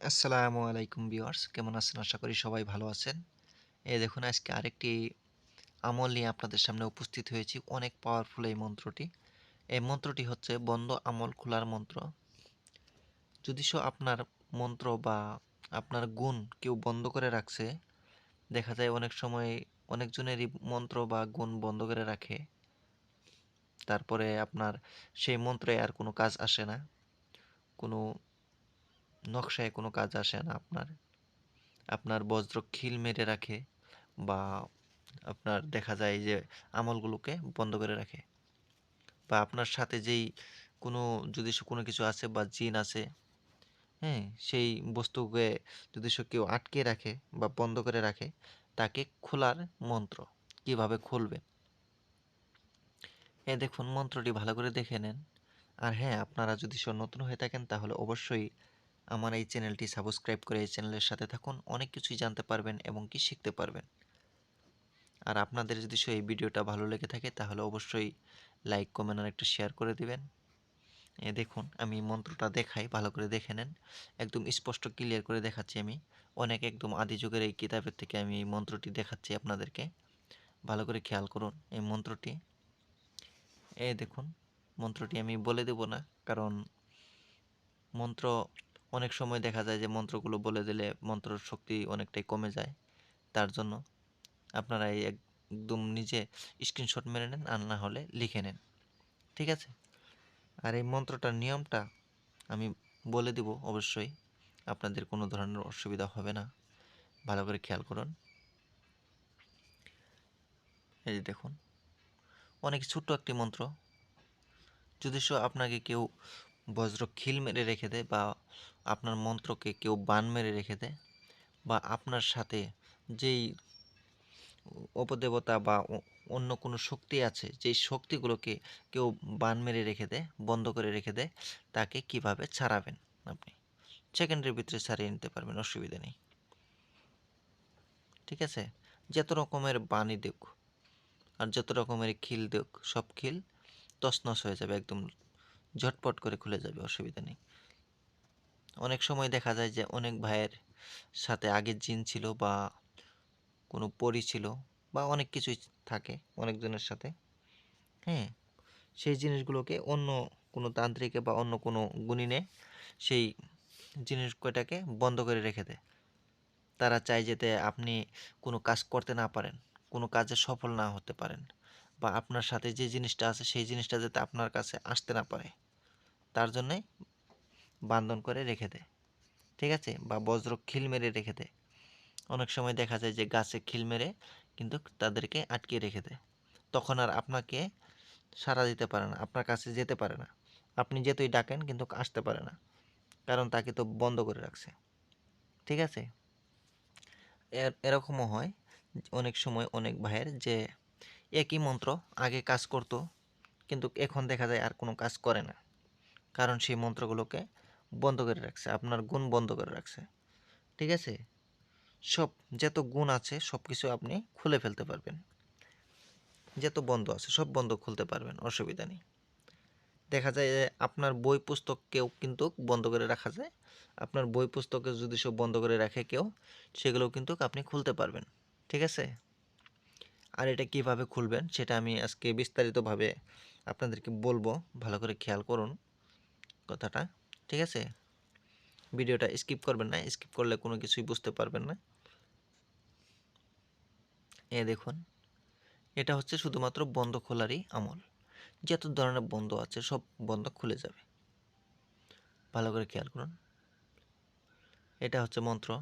আসসালামু আলাইকুম ভিউয়ার্স, কেমন আছেন? আশা করি সবাই ভালো আছেন। এ দেখুন, আজকে আরেকটি আমল নিয়ে আপনাদের সামনে উপস্থিত হয়েছি। অনেক পাওয়ারফুল এই মন্ত্রটি। এই মন্ত্রটি হচ্ছে, বন্ধ আমল খোলার মন্ত্র। যদি সো আপনার মন্ত্র বা আপনার গুণ কেউ বন্ধ করে রাখছে, দেখা যায় অনেক সময় অনেকজনেরই মন্ত্র বা গুণ বন্ধ করে রাখে। তারপরে আপনার সেই মন্ত্রে আর কোনো কাজ আসে না। কোনো নকশায় কোনো কাজ আসে না আপনার। আপনার বজ্র খিল মেরে রাখে বা আপনার দেখা যায় যে আমলগুলোকে বন্ধ করে রাখে। বা আপনার সাথে যেই কোনো যদি কোনো কিছু আছে বা জিন আছে হ্যাঁ সেই বস্তুকে যদি সে কেউ আটকে রাখে বা বন্ধ করে রাখে, তাকে খোলার মন্ত্র কীভাবে খুলবে? এ দেখুন, মন্ত্রটি ভালো করে দেখে নেন। আর হ্যাঁ আপনারা যদি সে নতুন হয়ে থাকেন, তাহলে অবশ্যই আমার এই চ্যানেলটি সাবস্ক্রাইব করে এই চ্যানেলের সাথে থাকুন। অনেক কিছুই জানতে পারবেন এবং কি শিখতে পারবেন। আর আপনাদের যদি এই ভিডিওটা ভালো লেগে থাকে, তাহলে অবশ্যই লাইক, কমেন্ট আর একটা শেয়ার করে দিবেন। এ দেখুন, আমি মন্ত্রটা দেখাই, ভালো করে দেখে নেন। একদম স্পষ্ট ক্লিয়ার করে দেখাচ্ছি আমি। অনেক একদম আদি যুগের এই কিতাবের থেকে আমি এই মন্ত্রটি দেখাচ্ছি আপনাদেরকে। ভালো করে খেয়াল করুন এই মন্ত্রটি। এ দেখুন, মন্ত্রটি আমি বলে দেব না, কারণ মন্ত্র অনেক সময় দেখা যায় যে মন্ত্রগুলো বলে দিলে মন্ত্রর শক্তি অনেকটাই কমে যায় তার জন্য আপনারা এই একদম নিজে স্ক্রিনশট মেরে নেন আর না হলে লিখে নেন। ঠিক আছে? আর এই মন্ত্রটার নিয়মটা আমি বলে দিব অবশ্যই, আপনাদের কোনো ধরনের অসুবিধা হবে না। ভালো করে খেয়াল করুন। এই যে দেখুন, অনেক ছোট্ট একটি মন্ত্র। যদি আপনাকে কেউ বজ্র খিল মেরে রেখে দেয় বা আপনার মন্ত্রকে কেউ বান মেরে রেখে দেয় বা আপনার সাথে যেই অপদেবতা বা অন্য কোনো শক্তি আছে, যেই শক্তিগুলোকে কেউ বান মেরে রেখে দেয়, বন্ধ করে রেখে দেয়, তাকে কীভাবে ছাড়াবেন আপনি? সেকেন্ডের ভিতরে ছাড়িয়ে নিতে পারবেন, অসুবিধা নেই। ঠিক আছে? যত রকমের বাণী দেখ আর যত রকমের খিল দেখ সব খিল তছনছ হয়ে যাবে, একদম ঝটপট করে খুলে যাবে, অসুবিধা নেই। অনেক সময় দেখা যায় যে অনেক ভাইয়ের সাথে আগের জিন ছিল বা কোনো পরি ছিল বা অনেক কিছুই থাকে অনেকজনের সাথে। হ্যাঁ সেই জিনিসগুলোকে অন্য কোনো তান্ত্রিকে বা অন্য কোনো গুণিনে সেই জিনিস কয়টাকে বন্ধ করে রেখে দেয়। তারা চায় যেতে আপনি কোনো কাজ করতে না পারেন, কোনো কাজে সফল না হতে পারেন বা আপনার সাথে যে জিনিসটা আছে সেই জিনিসটা যাতে আপনার কাছে আসতে না পারে, তার জন্যে বান্ধন করে রেখে দেয়, ঠিক আছে? বা বজ্র খিল মেরে রেখে দেয়। অনেক সময় দেখা যায় যে গাছে খিল মেরে কিন্তু তাদেরকে আটকে রেখে দেয়। তখন আর আপনাকে সাড়া দিতে পারে না, আপনার কাছে যেতে পারে না। আপনি যেতই ডাকেন কিন্তু আসতে পারে না, কারণ তাকে তো বন্ধ করে রাখছে, ঠিক আছে? এরকমও হয় অনেক সময় অনেক ভাইয়ের যে একই মন্ত্র আগে কাজ করতো, কিন্তু এখন দেখা যায় আর কোনো কাজ করে না, কারণ সেই মন্ত্রগুলোকে বন্ধ করে রাখছে, আপনার গুণ বন্ধ করে রাখছে। ঠিক আছে? সব, যত গুণ আছে সব কিছু আপনি খুলে ফেলতে পারবেন। যত বন্ধ আছে, সব বন্ধ খুলতে পারবেন, অসুবিধা নেই। দেখা যায় যে, আপনার বই পুস্তক কেউ কিন্তু বন্ধ করে রাখা যায়। আপনার বই পুস্তকে যদি সব বন্ধ করে রাখে কেউ, সেগুলো কিন্তু আপনি খুলতে পারবেন। ঠিক আছে? আর এটা কীভাবে খুলবেন, সেটা আমি আজকে বিস্তারিতভাবে আপনাদেরকে বলব। ভালো করে খেয়াল করুন কথাটা। ঠিক আছে? ভিডিওটা স্কিপ করবেন না স্কিপ করলে কোনো কিছুই বুঝতে পারবেন না। এ দেখুন, এটা হচ্ছে শুধুমাত্র বন্ধ খোলারই আমল। যত ধরনের বন্ধ আছে, সব বন্ধ খুলে যাবে। ভালো করে খেয়াল করুন। এটা হচ্ছে মন্ত্র।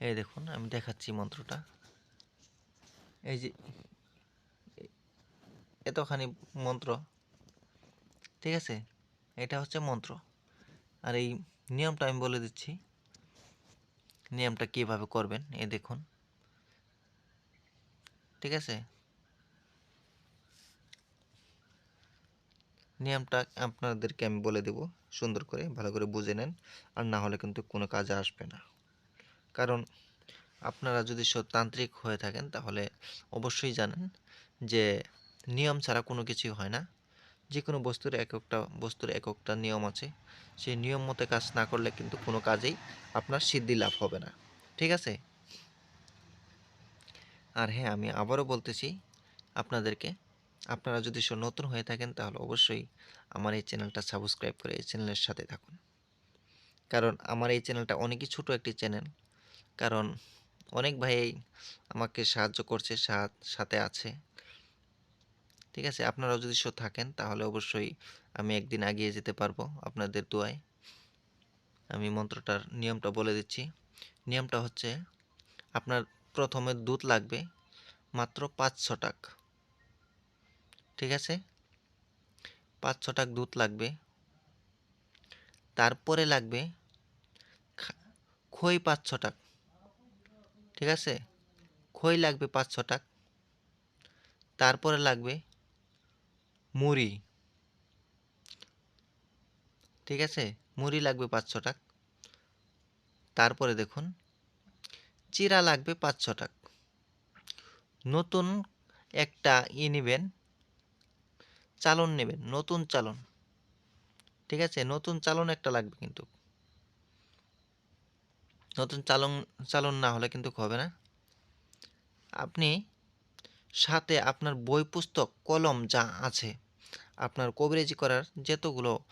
এই দেখুন, আমি দেখাচ্ছি মন্ত্রটা। এই যে, এতখানি মন্ত্র। ঠিক আছে? এটা হচ্ছে মন্ত্র। আর এই নিয়মটা আমি বলে দিচ্ছি। নিয়মটা কীভাবে করবেন এ দেখুন। ঠিক আছে? নিয়মটা আপনাদেরকে আমি বলে দেব, সুন্দর করে, ভালো করে বুঝে নেন। আর না হলে কিন্তু কোনো কাজে আসবে না। কারণ আপনারা যদি তান্ত্রিক হয়ে থাকেন, তাহলে অবশ্যই জানেন যে নিয়ম ছাড়া কোনো কিছুই হয় না। যে কোনো বস্তুর এক একটা বস্তুর এক একটা নিয়ম আছে। সেই নিয়ম মতো কাজ না করলে কিন্তু কোনো কাজেই আপনার সিদ্ধি লাভ হবে না। ঠিক আছে? আর হ্যাঁ আমি আবারও বলতেছি আপনাদেরকে, আপনারা যদি নতুন হয়ে থাকেন তাহলে অবশ্যই আমার এই চ্যানেলটা সাবস্ক্রাইব করে এই চ্যানেলের সাথে থাকুন। কারণ আমার এই চ্যানেলটা অনেকই ছোট একটি চ্যানেল। কারণ অনেক ভাই আমাকে সাহায্য করছে সাথে আছে। ঠিক আছে? আপনারাও যদি সো থাকেন, তাহলে অবশ্যই আমি একদিন এগিয়ে যেতে পারব আপনাদের দোয়ায়। আমি মন্ত্রটার নিয়মটা বলে দিচ্ছি। নিয়মটা হচ্ছে, আপনার প্রথমে দুধ লাগবে মাত্র পাঁচ ছটাক ঠিক আছে? পাঁচ ছটাক দুধ লাগবে। তারপরে লাগবে খই পাঁচ ছটাক ঠিক আছে? খই লাগবে পাঁচ ছটাক তারপরে লাগবে মুড়ি। ঠিক আছে? মুড়ি লাগবে পাঁচ ছটাক তারপরে দেখুন, চিরা লাগবে পাঁচ ছটাক নতুন একটা ই নেবেন, চালন নেবেন, নতুন চালন। ঠিক আছে? নতুন চালন একটা লাগবে কিন্তু। নতুন চালন চালন না হলে কিন্তু হবে না। আপনি সাথে আপনার বই পুস্তক, কলম যা আছে আপনার কবিরাজি করার যতগুলো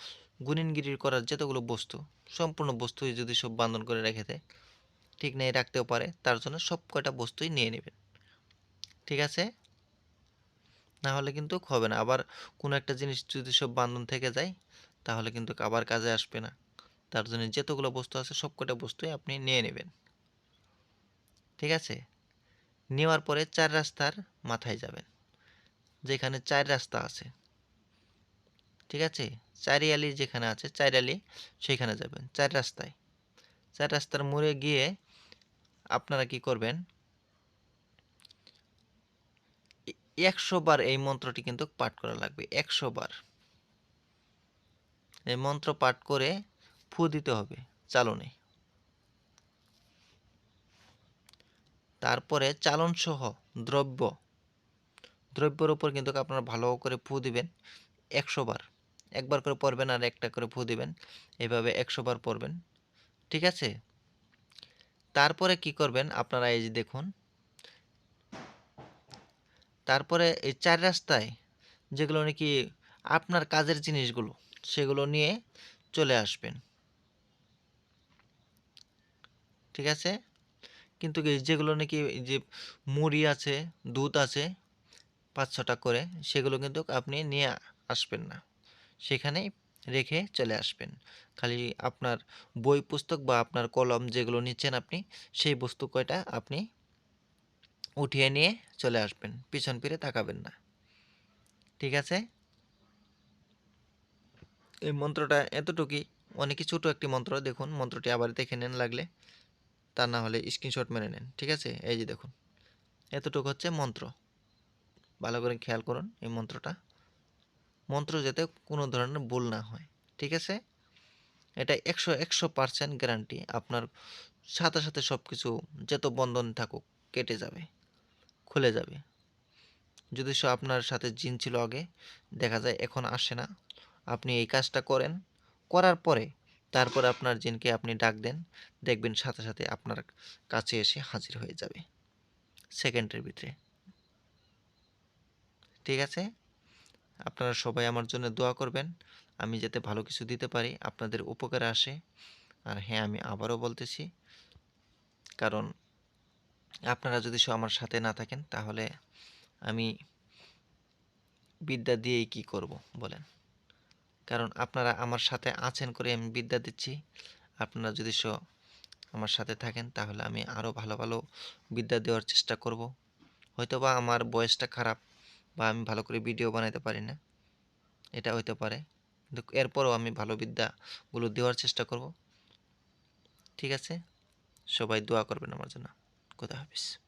গুণিনগিরি করার যতগুলো বস্তু, সম্পূর্ণ বস্তুই যদি সব বান্ধন করে রেখে দেয়, ঠিক নেই রাখতেও পারে, তার জন্য সব কয়টা বস্তুই নিয়ে নেবেন। ঠিক আছে? না হলে কিন্তু হবে না। আবার কোনো একটা জিনিস যদি সব বান্ধন থেকে যায়, তাহলে কিন্তু আবার কাজে আসবে না। তার জন্য যতগুলো বস্তু আছে, সব কটা বস্তুই আপনি নিয়ে নেবেন। ঠিক আছে? নেওয়ার পরে চার রাস্তার মাথায় যাবেন, যেখানে চার রাস্তা আছে। ঠিক আছে? চারিয়ালি যেখানে আছে চারিয়ালি সেইখানে যাবেন, চার রাস্তায়। চার রাস্তার মোড়ে গিয়ে আপনারা কি করবেন? একশো বার এই মন্ত্রটি কিন্তু পাঠ করা লাগবে, একশো বার। এই মন্ত্র পাঠ করে ফু দিতে হবে চালনে। তারপরে চালন সহ দ্রব্য, দ্রব্যের উপর কিন্তু আপনারা ভালো করে ফু দিবেন, একশো বার। একবার করে পড়বেন আর একটা করে ফু দিবেন। এভাবে একশো বার পড়বেন ঠিক আছে? তারপরে কি করবেন? আপনারা এই যে দেখুন। তারপরে এই চার রাস্তায় যেগুলো নাকি আপনার কাজের জিনিসগুলো, সেগুলো নিয়ে চলে আসবেন। ঠিক আছে? কিন্তু যেগুলো নাকি যে মুড়ি আছে, দুধ আছে, পাঁচ ছটা করে, সেগুলো কিন্তু আপনি নিয়ে আসবেন না। সেখানেই রেখে চলে আসবেন। খালি আপনার বই পুস্তক বা আপনার কলম যেগুলো নিচ্ছেন আপনি, সেই বস্তু কয়টা আপনি উঠিয়ে নিয়ে চলে আসবেন। পিছন ফিরে তাকাবেন না। ঠিক আছে? এই মন্ত্রটা এতটুকুই। অনেকই ছোটো একটি মন্ত্র, দেখুন। মন্ত্রটি আবার দেখে নেন লাগলে। তা না হলে স্ক্রিনশট মেরে নেন। ঠিক আছে? এই যে দেখুন। এতটুকু হচ্ছে মন্ত্র। ভালো করে খেয়াল করুন এই মন্ত্রটা। মন্ত্র যাতে কোনো ধরনের ভুল না হয়, ঠিক আছে? এটা একশো একশো পার্সেন্ট গ্যারান্টি আপনার সাথে সাথে সব কিছু যত বন্ধন থাকুক কেটে যাবে, খুলে যাবে। যদি সে আপনার সাথে জিন ছিল আগে, দেখা যায় এখন আসে না। আপনি এই কাজটা করেন, করার পরে তারপর আপনার জিনকে আপনি ডাক দেন, দেখবেন সাথে সাথে আপনার কাছে এসে হাজির হয়ে যাবে সেকেন্ডের ভিতরে। ঠিক আছে? আপনারা সবাই আমার জন্য দোয়া করবেন। আমি যাতে ভালো কিছু দিতে পারি, আপনাদের উপকারে আসে। আর হ্যাঁ আমি আবারও বলতেছি, কারণ আপনারা যদি আমার সাথে না থাকেন, তাহলে আমি বিদ্যা দিয়েই কি করব, বলেন। কারণ আপনারা আমার সাথে আছেন করে আমি বিদ্যা দিচ্ছি। আপনারা যদি সব আমার সাথে থাকেন, তাহলে আমি আরও ভালো ভালো বিদ্যা দেওয়ার চেষ্টা করব। হয়তোবা আমার বয়সটা খারাপ বা আমি ভালো করে ভিডিও বানাতে পারি না। এটা হইতে পারে। কিন্তু এরপরও আমি ভালো বিদ্যাগুলো দেওয়ার চেষ্টা করব। ঠিক আছে? সবাই দোয়া করবেন আমার জন্য। খোদা হাফিজ।